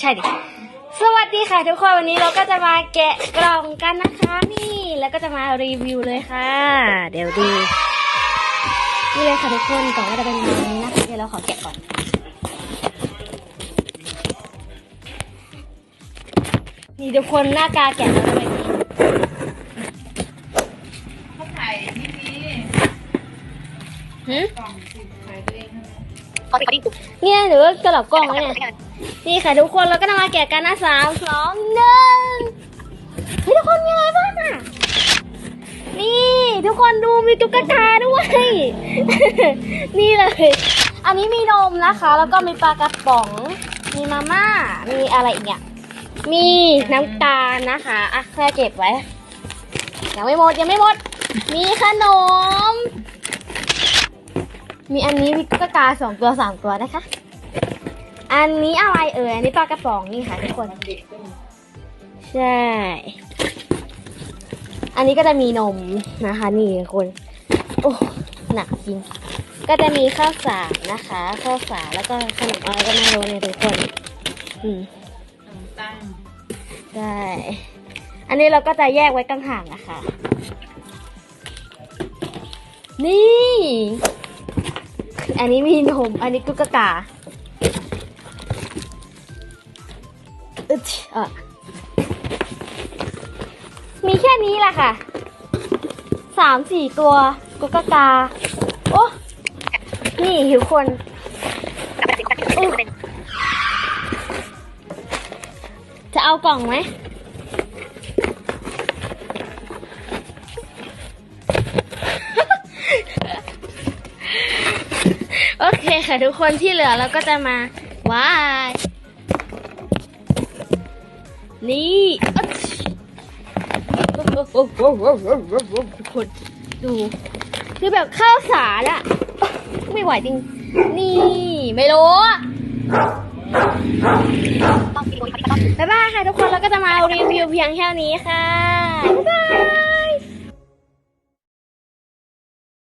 ใช่ดิ สวัสดีค่ะทุกคนวันนี้เราก็จะมาแกะกล่องกันนะคะนี่แล้วก็จะมารีวิวเลยค่ะ เดี๋ยวดูนี่เลยค่ะทุกคนกล่องก็จะเป็นแบบนี้นะคะเดี๋ยวเราขอแกะก่อนนี่ทุกคนหน้ากาแกะแล้วเป็นแบบนี้เขาถ่ายนี่นี่ หืมกล่องสิถ่ายตัวเองใช่ไหมเนี่ยหรือว่ากระหล่ำกล้องนะเนี่ย นี่ค่ะทุกคนเราก็จะมาแกะกันนะสามสองหนึ่งเฮ้ยทุกคนมีอะไรบ้างอะ นี่ทุกคนดูมีตุ๊กตาด้วย นี่เลย อันนี้มีนมนะคะ แล้วก็มีปลากระป๋อง มีมาม่า มีอะไรอีกเนี่ยมีน้ำตาลนะคะอะแค่เก็บไว้ ยังไม่หมดยังไม่หมด มีขนม มีอันนี้มีตุ๊กตาสองตัวสามตัวนะคะ อันนี้อะไรเอ่ย อันนี้ปลากระป๋องนี่ค่ะทุกคน ใช่ อันนี้ก็จะมีนมนะคะ นี่ทุกคน โอ้หนักจริง ก็จะมีข้าวสารนะคะ ข้าวสารแล้วก็ขนมอะไรก็ไม่รู้เนี่ยทุกคน อืมขนมตั้งใช่ อันนี้เราก็จะแยกไว้ต่างหากนะคะ นี่ อันนี้มีนม อันนี้ตุ๊กตาอึดอะมีแค่นี้แหละค่ะ สามสี่ตัวตุ๊กตา โอ้นี่ทุกคนจะเอากล่องไหม เคค่ะทุกคนที่เหลือเราก็จะมาว้ายนี่ทุกคนดูคือแบบข้าวสารอะไม่ไหวจริง นี่ไม่รู้บ๊ายบายค่ะทุกคนเราก็จะมารีวิวเพียงแค่นี้ค่ะ บ๊ายบาย